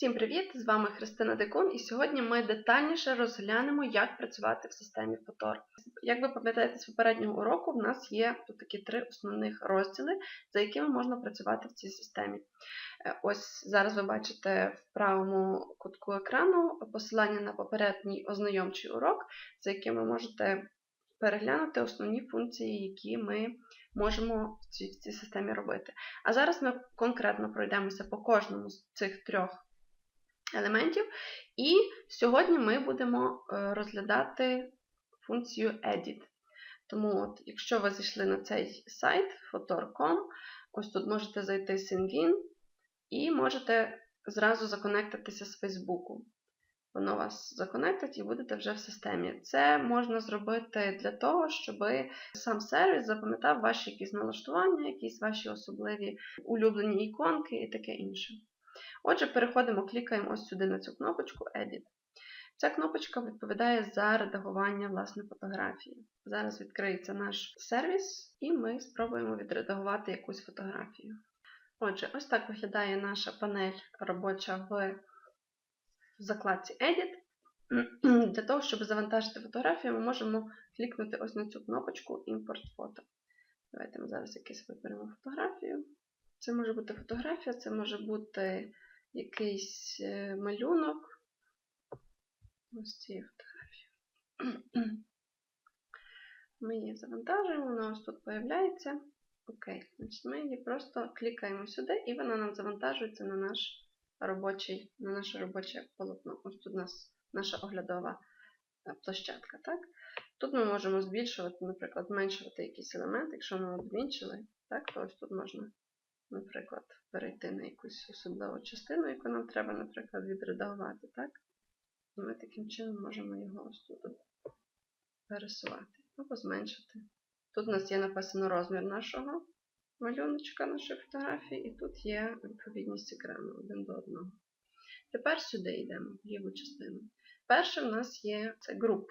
Всім привіт! З вами Христина Декун, і сьогодні ми детальніше розглянемо, як працювати в системі Fotor. Як ви пам'ятаєте з попереднього уроку, в нас є тут такі три основних розділи, за якими можна працювати в цій системі. Е, Ось зараз ви бачите в правому кутку екрану посилання на попередній ознайомчий урок, за яким ви можете переглянути основні функції, які ми можемо в цій, в цій системі робити. А зараз ми конкретно пройдемося по кожному з цих трьох елементів. І сьогодні ми будемо е, розглядати функцію Edit. Тому, от, якщо ви зайшли на цей сайт Fotor.com, ось тут можете зайти SyncIn і можете зразу законектитися з Фейсбуку. Воно вас законектить і будете вже в системі. Це можна зробити для того, щоб сам сервіс запам'ятав ваші якісь налаштування, якісь ваші особливі улюблені іконки і таке інше. Отже, переходимо, клікаємо ось сюди на цю кнопочку Edit. Ця кнопочка відповідає за редагування власне фотографії. Зараз відкриється наш сервіс, і ми спробуємо відредагувати якусь фотографію. Отже, ось так виглядає наша панель робоча в закладці Edit. Для того, щоб завантажити фотографію, ми можемо клікнути ось на цю кнопочку Import Photo. Давайте ми зараз якийсь виберемо фотографію. Це може бути фотографія, це може бути якийсь е, малюнок. Ось цієї фотографії. Ми її завантажуємо, вона ось тут з'являється. Окей, значить ми її просто клікаємо сюди, і вона нам завантажується на наш робочий, на наше робоче полотно. Ось тут у нас наша оглядова е, площадка. Так? Тут ми можемо збільшувати, наприклад, зменшувати якийсь елемент. Якщо ми обвінчили, так, то ось тут можна наприклад, перейти на якусь особливу частину, яку нам треба, наприклад, відредагувати, так? І ми таким чином можемо його ось тут пересувати або зменшити. Тут у нас є написано розмір нашого малюночка, нашої фотографії, і тут є відповідність екрану один до одного. Тепер сюди йдемо, в ліву частину. Перше в нас є це груп.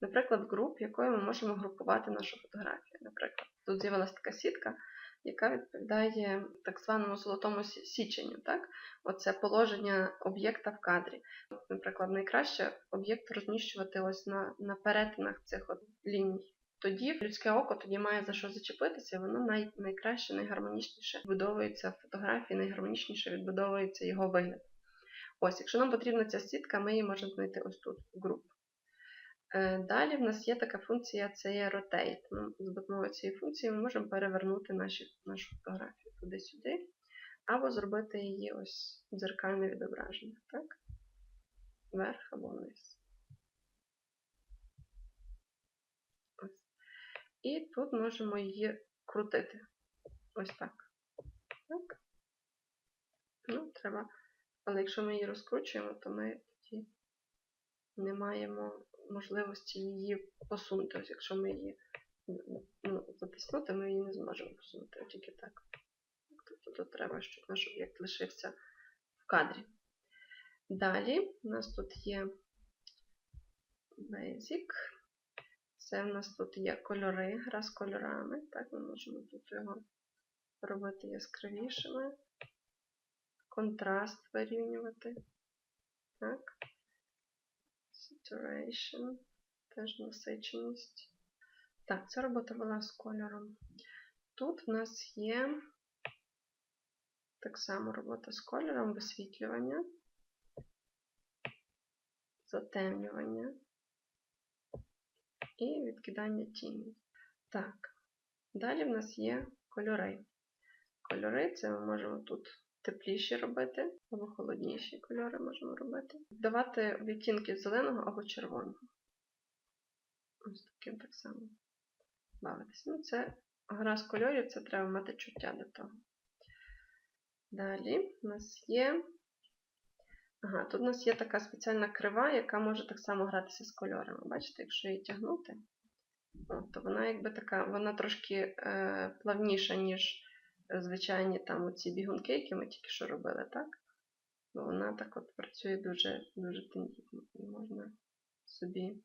Наприклад, груп, якою ми можемо групувати нашу фотографію. Наприклад, тут з'явилася така сітка, яка відповідає так званому золотому січенню. Так? Оце положення об'єкта в кадрі. Наприклад, найкраще об'єкт розміщувати ось на на перетинах цих от ліній. Тоді людське око тоді має за що зачепитися, воно най, найкраще, найгармонічніше відбудовується фотографії, найгармонічніше відбудовується його вигляд. Ось, якщо нам потрібна ця сітка, ми її можемо знайти ось тут, в групу. Е, далі в нас є така функція, це є Rotate. Ну, За допомогою цієї функції ми можемо перевернути наші, нашу фотографію туди-сюди, або зробити її ось дзеркальне відображення. так? Вверх або вниз. Ось. І тут можемо її крутити. Ось так. Так. Ну, треба. Але якщо ми її розкручуємо, то ми тоді не маємо можливості її посунути. Ось якщо ми її ну, затиснути, ми її не зможемо посунути, тільки так. Тобто треба, щоб наш об'єкт лишився в кадрі. Далі у нас тут є Basic. Це в нас тут є кольори, гра з кольорами. Так, ми можемо тут його робити яскравішими, контраст вирівнювати. Так. Saturation, теж насиченість. Так, ця робота була з кольором. Тут в нас є так само робота з кольором, висвітлювання, затемнювання і відкидання тіні. Так, далі в нас є кольори. Кольори це ми можемо тут тепліші робити, або холодніші кольори можемо робити. Давати відтінки зеленого або червоного. Ось таким так само бавитися. Ну, це гра з кольорів, це треба мати чуття для того. Далі у нас є. Ага, тут у нас є така спеціальна крива, яка може так само гратися з кольорами. Бачите, якщо її тягнути, то вона якби така, вона трошки е, плавніша, ніж звичайні там оці бігунки, які ми тільки що робили, так? Бо вона так от працює дуже дуже тендітно. І можна собі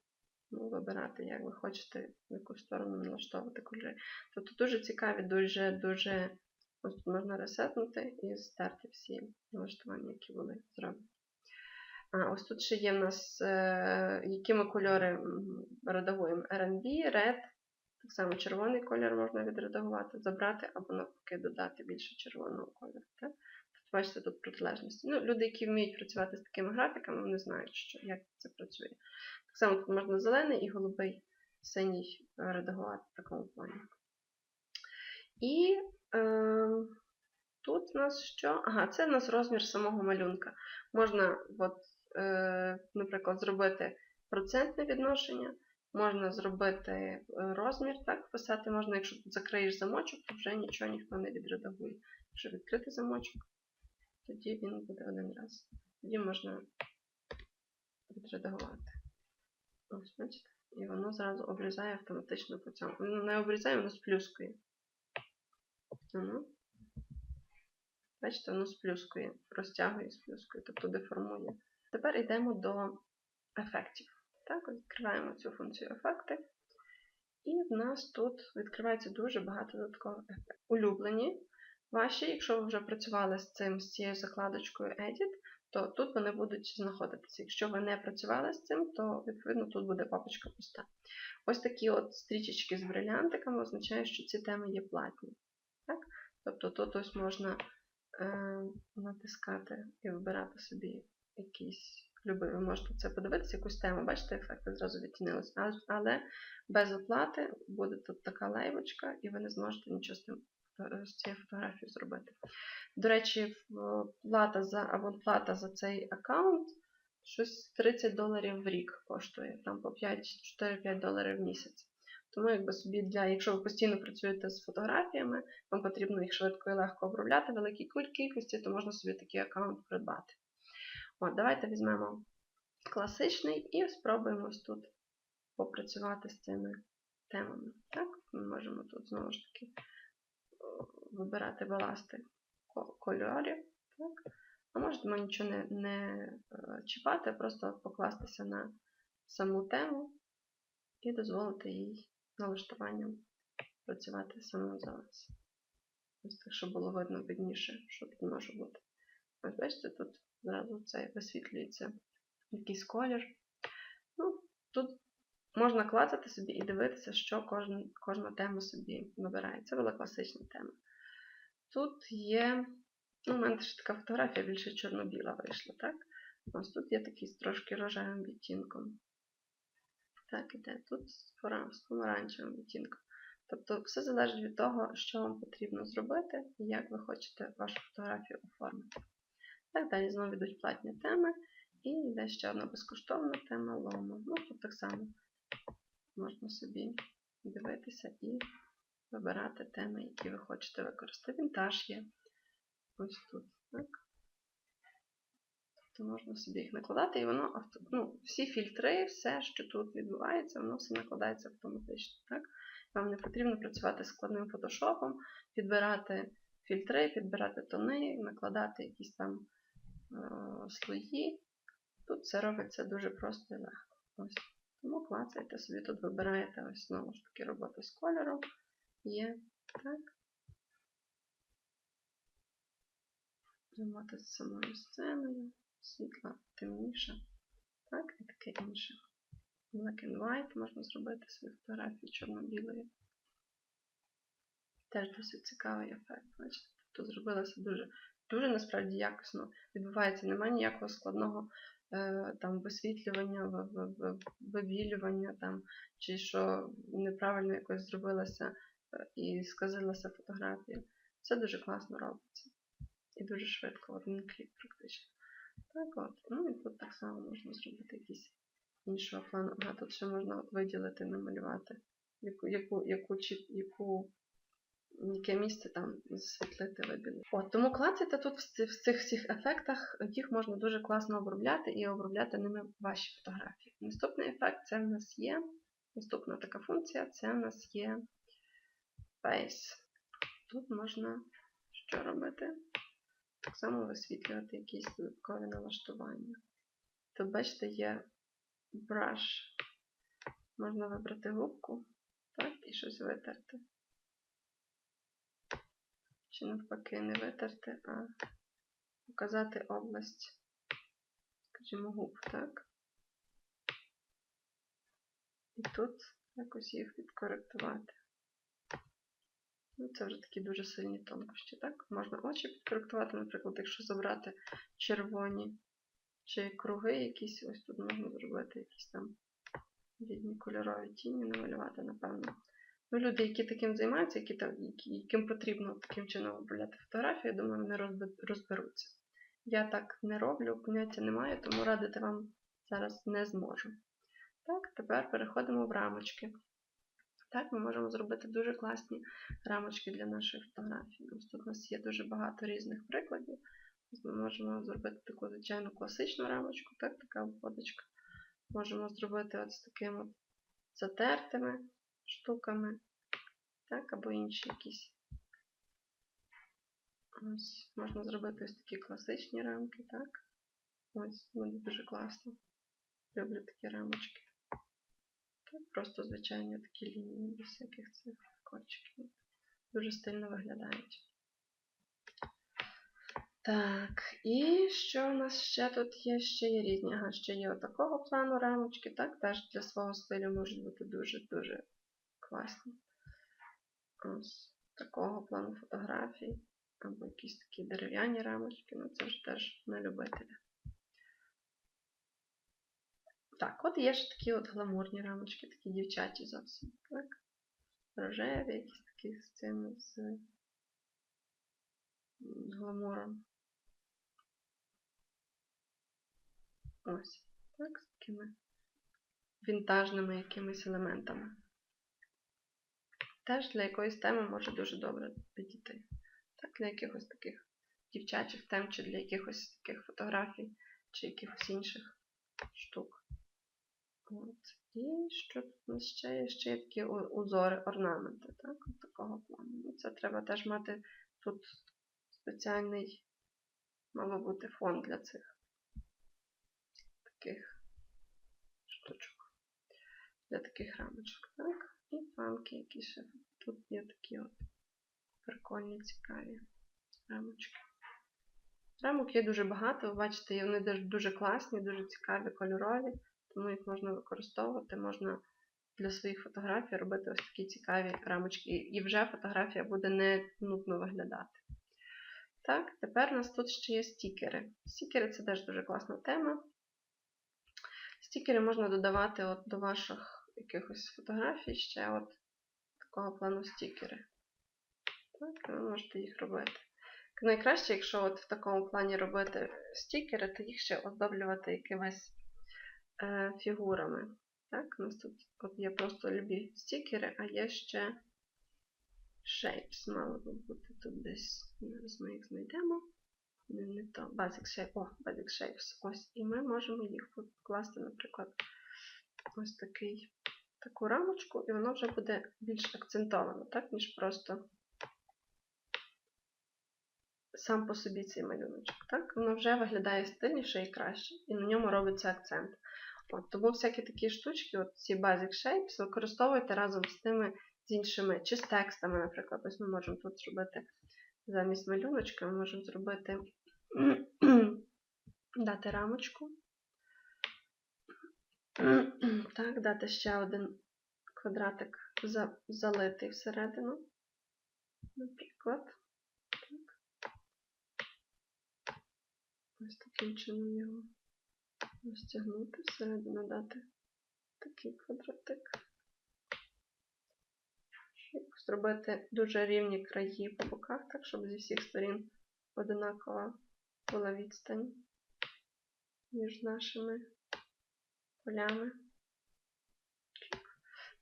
ну, вибирати, як ви хочете, в яку сторону налаштовувати кольори. Тобто дуже цікаві, дуже дуже Ось можна ресетнути і стерти всі налаштування, які були зроблені. А, ось тут ще є в нас, е, які ми кольори редагуємо. RNB, Red, так само червоний колір можна відредагувати, забрати або навпаки додати більше червоного кольору. Так? Тут бачите, тут протилежності. Ну, люди, які вміють працювати з такими графіками, вони знають, що, як це працює. Так само тут можна зелений і голубий, синій е, редагувати в такому плані. І е, тут у нас що? Ага, це у нас розмір самого малюнка. Можна, от, е, наприклад, зробити процентне відношення, можна зробити е, розмір, так, писати можна, якщо закриєш замочок, то вже нічого ніхто не відредагує. Якщо відкрити замочок, тоді він буде один раз. Тоді можна відредагувати. Ось, бачите? І воно зразу обрізає автоматично по цьому. Воно не обрізає, воно сплюскує. Воно. Бачите, воно сплюскує, розтягує, сплюскує, тобто деформує. Тепер йдемо до ефектів. Так, відкриваємо цю функцію ефекти. І в нас тут відкривається дуже багато додаткових ефектів. Улюблені ваші, якщо ви вже працювали з цим, з цією закладочкою Edit, то тут вони будуть знаходитися. Якщо ви не працювали з цим, то відповідно тут буде папочка пуста. Ось такі от стрічечки з брилянтиками означають, що ці теми є платні. Так? Тобто тут ось можна е, натискати і вибирати собі якийсь любий. Ви можете це подивитися, якусь тему, бачите, ефекти зразу відтінилися. Але, без оплати буде тут така лейбочка, і ви не зможете нічого з, тим, е, з цією фотографією зробити. До речі, плата за, або плата за цей аккаунт щось 30 доларів в рік коштує, там по 4-5 доларів в місяць. Тому, якби собі для, якщо ви постійно працюєте з фотографіями, вам потрібно їх швидко і легко обробляти в великій кількості, то можна собі такий аккаунт придбати. От, давайте візьмемо класичний і спробуємо ось тут попрацювати з цими темами. Так? Ми можемо тут знову ж таки вибирати баласти кольорів. Так? А можемо нічого не, не е, чіпати, а просто покластися на саму тему і дозволити їй налаштуванням працювати саме за вас. Ось так, щоб було видно видніше, що тут може бути. Ось бачите, тут зразу це висвітлюється якийсь колір. Ну, тут можна клацати собі і дивитися, що кожна, кожна тема собі вибирає. Це була класична тема. Тут є. Ну, у мене ще така фотографія більше чорно-біла вийшла, так? Ось тут є такий з трошки рожевим відтінком. Так, іде. Тут з помаранчевим відтінком. Тобто все залежить від того, що вам потрібно зробити і як ви хочете вашу фотографію оформити. Так, далі знову йдуть платні теми. І йде ще одна безкоштовна тема лома. Ну, тут так само можна собі дивитися і вибирати теми, які ви хочете використати. Вінтаж є ось тут. Так? Тобто можна собі їх накладати, і воно авто, ну, всі фільтри, все, що тут відбувається, воно все накладається автоматично. Так? Вам не потрібно працювати з складним фотошопом, підбирати фільтри, підбирати тони, накладати якісь там слої. Тут все робиться дуже просто і легко. Ось. Тому клацайте собі тут вибираєте ось знову ж таки робота з кольором. Є. Так. Робота з самою сценою. Світла темніша. Так, і таке інше. Black and white можна зробити свої фотографії чорно-білої. Теж досить цікавий ефект. Бачите, тут зробилося дуже, дуже насправді якісно. Відбувається, немає ніякого складного е, там висвітлювання, вивілювання там, чи що неправильно якось зробилося е, і сказилася фотографія. Все дуже класно робиться. І дуже швидко, один клік практично. Так от. Ну і тут так само можна зробити якісь іншого плану. Ага, тут ще можна виділити, намалювати, яку, яку, яку, яку, яке місце там засвітлити виділити. От, тому клацайте тут в цих всіх ефектах, їх можна дуже класно обробляти і обробляти ними ваші фотографії. Наступний ефект це в нас є. Наступна така функція це в нас є Face. Тут можна що робити? Так само висвітлювати якісь додаткові налаштування. Тут, бачите, є brush. Можна вибрати губку, так, і щось витерти. Чи навпаки не витерти, а показати область, скажімо, губ, так? І тут якось їх відкоректувати. Ну, це вже такі дуже сильні тонкощі, так? Можна очі підкоректувати, наприклад, якщо забрати червоні чи круги якісь, ось тут можна зробити якісь там різні кольорові тіні, намалювати, напевно. Ну, люди, які таким займаються, які, там- яким потрібно таким чином обробляти фотографію, я думаю, вони розберуться. Я так не роблю, поняття немає, тому радити вам зараз не зможу. Так, тепер переходимо в рамочки. Так, ми можемо зробити дуже класні рамочки для нашої фотографії. Ось тут у нас є дуже багато різних прикладів. Ми можемо зробити таку звичайну класичну рамочку, так, така обводочка. Можемо зробити от з такими затертими штуками, так, або інші якісь. Ось, можна зробити ось такі класичні рамки, так. Ось, буде дуже класно. Люблю такі рамочки. Так, просто звичайні такі лінії, без всяких цих корчиків. Дуже стильно виглядають. Так, і що у нас ще тут є? Ще є різні. Ага, ще є отакого плану рамочки, так, теж для свого стилю можуть бути дуже-дуже класні. Ось такого плану фотографій. Або якісь такі дерев'яні рамочки, ну це вже теж на любителя. Так, от є ще такі от гламурні рамочки, такі дівчачі зовсім. Так? Рожеві, якісь такі з цим з, з гламуром. Ось, так, з такими вінтажними якимись елементами. Теж для якоїсь теми може дуже добре підійти. Так, для якихось таких дівчачих тем, чи для якихось таких фотографій, чи якихось інших штук. От. І що тут ще є? Ще є такі узори, орнаменти, так? От такого плану. Ну, Це треба теж мати тут спеціальний, мало бути фон для цих таких штучок. Для таких рамочок, так? І планки які ще. Тут є такі от прикольні, цікаві рамочки. Рамок є дуже багато, ви бачите, вони дуже класні, дуже цікаві, кольорові тому їх можна використовувати, можна для своїх фотографій робити ось такі цікаві рамочки, і вже фотографія буде не нудно виглядати. Так, тепер у нас тут ще є стікери. Стікери це теж дуже класна тема. Стікери можна додавати от до ваших якихось фотографій ще от такого плану стікери. Так, ви можете їх робити. Найкраще, якщо от в такому плані робити стікери, то їх ще оздоблювати якимись е, фігурами. Так, у нас тут от є просто любі стікери, а є ще shapes. Мало би бути тут десь. Зараз ми їх знайдемо. Не, не то. Basic shape. О, basic shapes. Ось. І ми можемо їх покласти, наприклад, ось такий, таку рамочку, і воно вже буде більш акцентовано, так, ніж просто сам по собі цей малюночок. Так? Воно вже виглядає стильніше і краще, і на ньому робиться акцент. От, тому всякі такі штучки, от ці Basic Shapes, використовуйте разом з тими з іншими, чи з текстами, наприклад. Ось ми можемо тут зробити замість малюночка, ми можемо зробити дати рамочку. Так, дати ще один квадратик за, залитий всередину, наприклад. Так. Ось таким чином його розтягнути, всередину дати такий квадратик. Зробити дуже рівні краї по боках, так, щоб зі всіх сторін одинакова була відстань між нашими полями.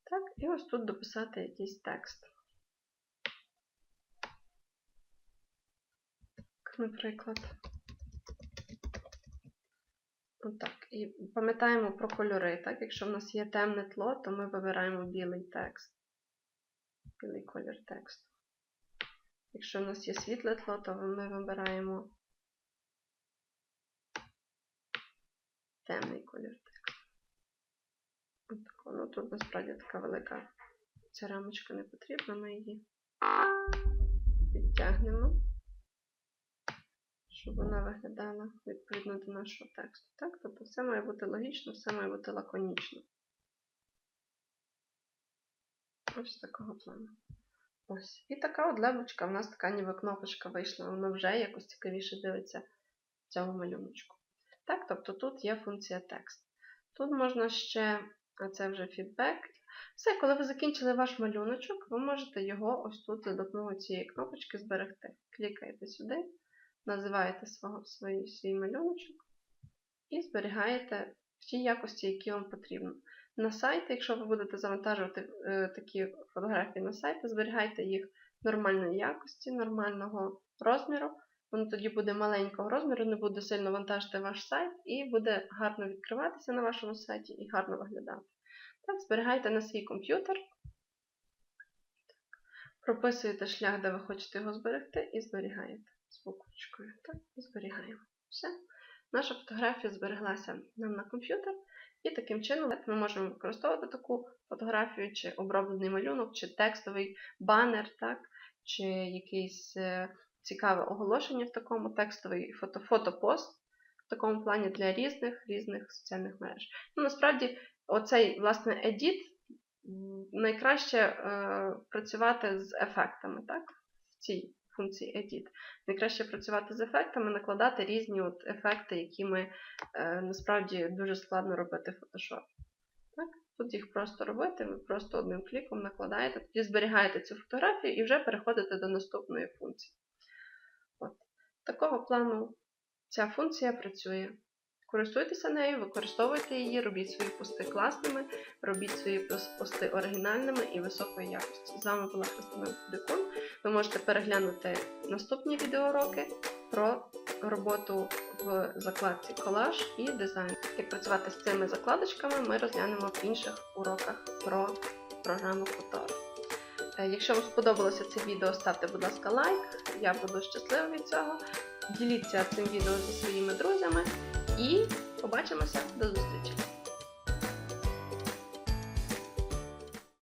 Так, і ось тут дописати якийсь текст. Наприклад. Отак. І пам'ятаємо про кольори. Так? Якщо в нас є темне тло, то ми вибираємо білий текст. Білий колір тексту. Якщо в нас є світле тло, то ми вибираємо темний колір тексту. Ну, тут насправді така велика ця рамочка не потрібна, ми її підтягнемо, щоб вона виглядала відповідно до нашого тексту. Так? Тобто все має бути логічно, все має бути лаконічно. Ось такого плану. Ось. І така от лебочка, в нас така ніби кнопочка вийшла, воно вже якось цікавіше дивиться в цьому малюночку. Так, тобто тут є функція текст. Тут можна ще, а це вже фідбек. Все, коли ви закінчили ваш малюночок, ви можете його ось тут за допомогою цієї кнопочки зберегти. Клікаєте сюди, називаєте свого, свій, свій малюночок і зберігаєте в якості, які вам потрібно. На сайті, якщо ви будете завантажувати е, такі фотографії на сайт, зберігайте їх нормальної якості, нормального розміру. Воно тоді буде маленького розміру, не буде сильно вантажити ваш сайт і буде гарно відкриватися на вашому сайті і гарно виглядати. Так, зберігайте на свій комп'ютер, прописуєте шлях, де ви хочете його зберегти, і зберігаєте з буквочкою. Так, зберігаємо. Все. Наша фотографія збереглася нам на комп'ютер, і таким чином ми можемо використовувати таку фотографію, чи оброблений малюнок, чи текстовий банер, так, чи якийсь е, цікаве оголошення в такому текстовий фото, фотопост в такому плані для різних різних соціальних мереж. Ну, насправді, оцей власне edit найкраще е, працювати з ефектами, так? В цій функції edit. Найкраще працювати з ефектами, накладати різні от ефекти, які ми е, насправді дуже складно робити в Photoshop. Так? Тут їх просто робити, ви просто одним кліком накладаєте, тоді зберігаєте цю фотографію і вже переходите до наступної функції. Такого плану ця функція працює. Користуйтеся нею, використовуйте її, робіть свої пости класними, робіть свої пости оригінальними і високої якості. З вами була Христина Дикун. Ви можете переглянути наступні відеоуроки про роботу в закладці колаж і дизайн. Як працювати з цими закладочками, ми розглянемо в інших уроках про програму Photor. Е, Якщо вам сподобалося це відео, ставте, будь ласка, лайк. Я буду щаслива від цього. Діліться цим відео зі своїми друзями і побачимося до зустрічі!